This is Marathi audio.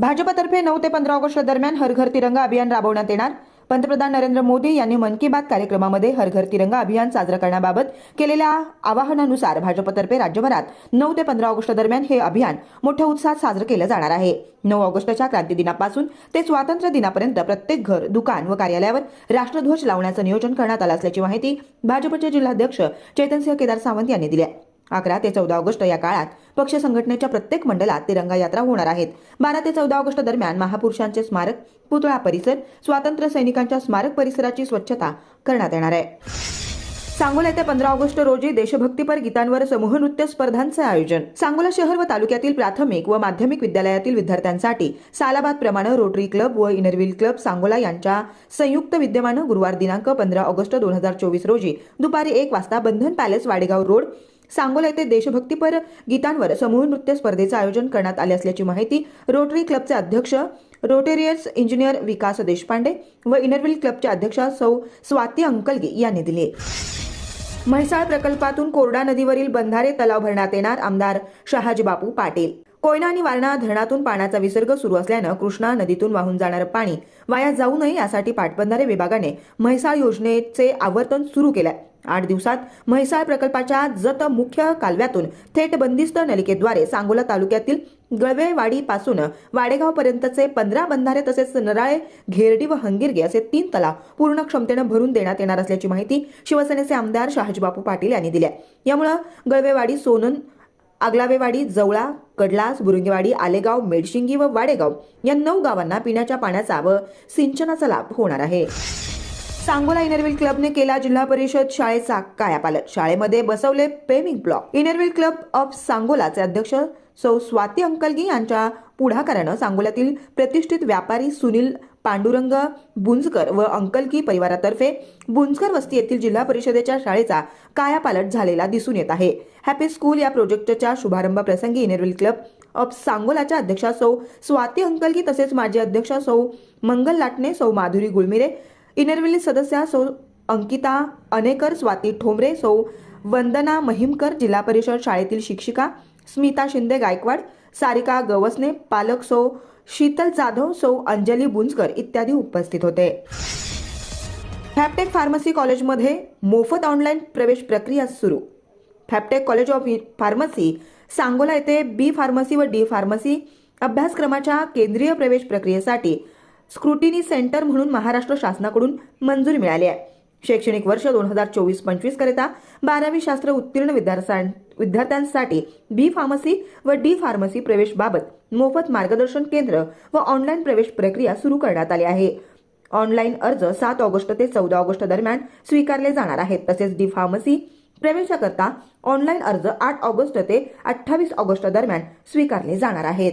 भाजपतर्फे नऊ ते पंधरा ऑगस्ट दरम्यान हर घर तिरंगा अभियान राबवण्यात येणार. पंतप्रधान नरेंद्र मोदी यांनी मन की बात कार्यक्रमामध्ये हर घर तिरंगा अभियान साजरं करण्याबाबत केलेल्या आवाहनानुसार भाजपतर्फे राज्यभरात नऊ ते पंधरा ऑगस्ट दरम्यान हे अभियान मोठ्या उत्साहात साजरं केलं जाणार आहे. नऊ ऑगस्टच्या क्रांती दिनापासून ते स्वातंत्र्य दिनापर्यंत प्रत्येक घर दुकान व कार्यालयावर राष्ट्रध्वज लावण्याचं नियोजन करण्यात आलं असल्याची माहिती भाजपचे जिल्हाध्यक्ष चैतनसिंह केदार सावंत यांनी दिली आहे. अकरा ते चौदा ऑगस्ट या काळात पक्ष संघटनेच्या प्रत्येक मंडळात तिरंगा यात्रा होणार आहेत. बारा ते चौदा ऑगस्ट दरम्यान महापुरुषांचे स्मारक पुतळा परिसर स्वातंत्र्य सैनिकांच्या स्मारक परिसराची स्वच्छता करण्यात येणार आहे. सांगोला येत्या पंधरा ऑगस्ट रोजी देशभक्तीपर गीतांवर समूह नृत्य स्पर्धांचे आयोजन. सांगोला शहर व तालुक्यातील प्राथमिक व माध्यमिक विद्यालयातील विद्यार्थ्यांसाठी सालाबाद प्रमाणे रोटरी क्लब व इनरव्हील क्लब सांगोला यांच्या संयुक्त विद्यमानं गुरुवार दिनांक पंधरा ऑगस्ट दोन हजार चोवीस रोजी दुपारी एक वाजता बंधन पॅलेस वाडेगाव रोड सांगोला येथे देशभक्तीपर गीतांवर समूह नृत्य स्पर्धेचं आयोजन करण्यात आले असल्याची माहिती रोटरी क्लबचे अध्यक्ष रोटेरियर्स इंजिनियर विकास देशपांडे व इनरविल क्लबच्या अध्यक्षा सौ स्वाती अंकलगी यांनी दिली म्हैसाळ प्रकल्पातून कोरडा नदीवरील बंधारे तलाव भरण्यात येणार आमदार शहाजीबापू पाटील. कोयना आणि वारणा धरणातून पाण्याचा विसर्ग सुरू असल्यानं कृष्णा नदीतून वाहून जाणारं पाणी वाया जाऊ नये यासाठी पाटबंधारे विभागाने म्हैसाळ योजनेचे आवर्तन सुरू केलंय. आठ दिवसात म्हैसाळ प्रकल्पाच्या जत मुख्य कालव्यातून थेट बंदिस्त नलिकेद्वारे सांगोला तालुक्यातील गळवेवाडीपासून वाडेगावपर्यंतचे वाडेगाव पर्यंतचे पंधरा बंधारे तसेच नराळे घेरडी व हंगिरगे असे तीन तलाव पूर्ण क्षमतेनं भरून देण्यात येणार असल्याची माहिती शिवसेनेचे आमदार शहाजीबापू पाटील यांनी दिली आहे. यामुळे गळवेवाडी सोनन आगलावेवाडी जवळा कडलास बुरुंगेवाडी आलेगाव मेडशिंगी व वाडेगाव या नऊ गावांना पिण्याच्या पाण्याचा व सिंचनाचा लाभ होणार आहे. सांगोला इनरव्हील क्लबने केला जिल्हा परिषद शाळेचा कायापालट. शाळेमध्ये बसवले paving block. Inner Wheel club of सांगोलाचे अध्यक्ष सौ स्वाती अंकलगी यांच्या पुढाकारानं सांगोल्यातील प्रतिष्ठित व्यापारी सुनील पांडुरंग बुंजकर व अंकलगी परिवारातर्फे बुंजकर वस्ती येथील जिल्हा परिषदेच्या शाळेचा कायापालट झालेला दिसून येत आहे. हॅपी स्कूल या प्रोजेक्टच्या शुभारंभ प्रसंगी इनरव्हील क्लब ऑफ सांगोलाच्या अध्यक्षा सौ स्वाती अंकलगी तसेच माजी अध्यक्षा सौ मंगल लाटणे सौ माधुरी गुळमिरे इनरव्हील सदस्या सौ अंकिता अनेकर स्वाती ठोंबरे सौ वंदना महिमकर जिल्हा परिषद शाळेतील शिक्षिका स्मिता शिंदे गायकवाड सारिका गवसने पालक सौ शीतल जाधव सौ अंजली बुंजकर इत्यादी उपस्थित होते. फॅपटेक फार्मसी कॉलेजमध्ये मोफत ऑनलाईन प्रवेश प्रक्रिया सुरू. Fabtech college of pharmacy Sangola येथे बी फार्मसी व डी फार्मसी अभ्यासक्रमाच्या केंद्रीय प्रवेश प्रक्रियेसाठी स्क्रुटिनी सेंटर म्हणून महाराष्ट्र शासनाकडून मंजुरी मिळाली आहे. शैक्षणिक वर्ष दोन हजार चोवीस पंचवीस करिता बारावी शास्त्र उत्तीर्ण विद्यार्थ्यां विद्यार्थ्यांसाठी बी फार्मसी व डी फार्मसी प्रवेशबाबत मोफत मार्गदर्शन केंद्र व ऑनलाईन प्रवेश प्रक्रिया सुरू करण्यात आली आहे. ऑनलाईन अर्ज सात ऑगस्ट ते चौदा ऑगस्ट दरम्यान स्वीकारले जाणार आहेत. तसेच डी फार्मसी प्रवेशाकरता ऑनलाईन अर्ज आठ ऑगस्ट ते अठ्ठावीस ऑगस्ट दरम्यान स्वीकारले जाणार आहेत.